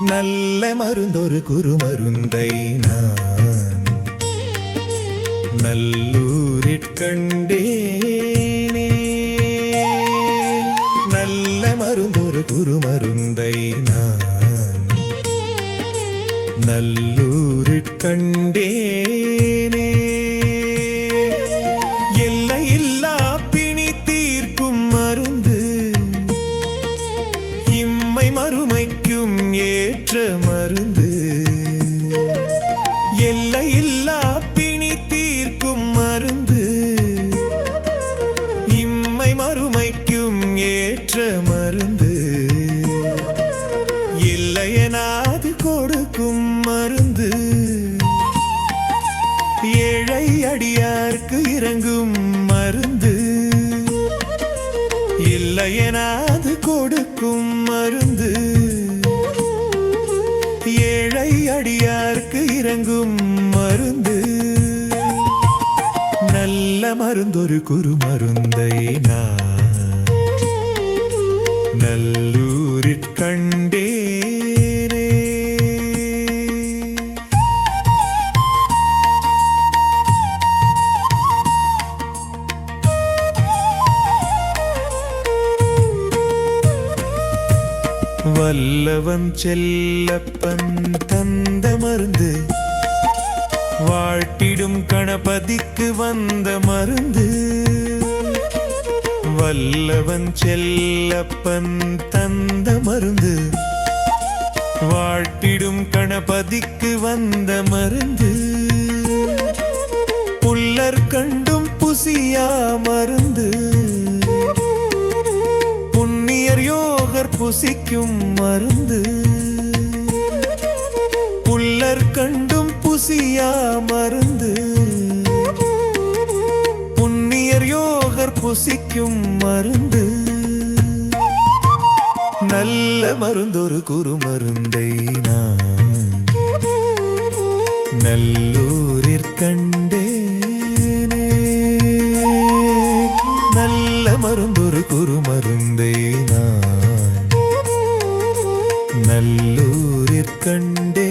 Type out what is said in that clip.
நல்ல மருந்தொரு குறுமருந்தை நான் நல்லூரிற்கண்டேனே நல்ல மருந்தொரு குறுமருந்தை நான் நல்லூரிற் ஏற்ற மருந்து. எல்லையில்லா பிணி தீர்க்கும் மருந்து. இம்மை மறுமைக்கும் ஏற்ற மருந்து. இல்லையனாது கொடுக்கும் மருந்து. ஏழை அடியார்க்கு இறங்கும் மருந்து. இல்லையனாது கொடுக்கும் மருந்து. அடியார்க்கு இறங்கும் மருந்து. நல்ல மருந்தொரு குறு மருந்தை நான். நல்லூரிற் கண்டேனே. வல்லவன் செல்லப்பன் தந்த மருந்து வாழ்த்திடும் கணபதிக்கு வந்த மருந்து. வல்லவன் செல்லப்பன் தந்த மருந்து வாழ்த்திடும் கணபதிக்கு வந்த மருந்து. புல்லர் கண்டும் புசியா மருந்து. புசிக்கும் மருந்து. புல்லர் கண்டும் புசியா மருந்து. புண்ணியர் யோகர் புசிக்கும் மருந்து. நல்ல மருந்தொரு குறு மருந்தை நான். நல்லூரிற் கண்டேனே. நல்ல மருந்தொரு குறு நான் நல்லூரிற் கண்டே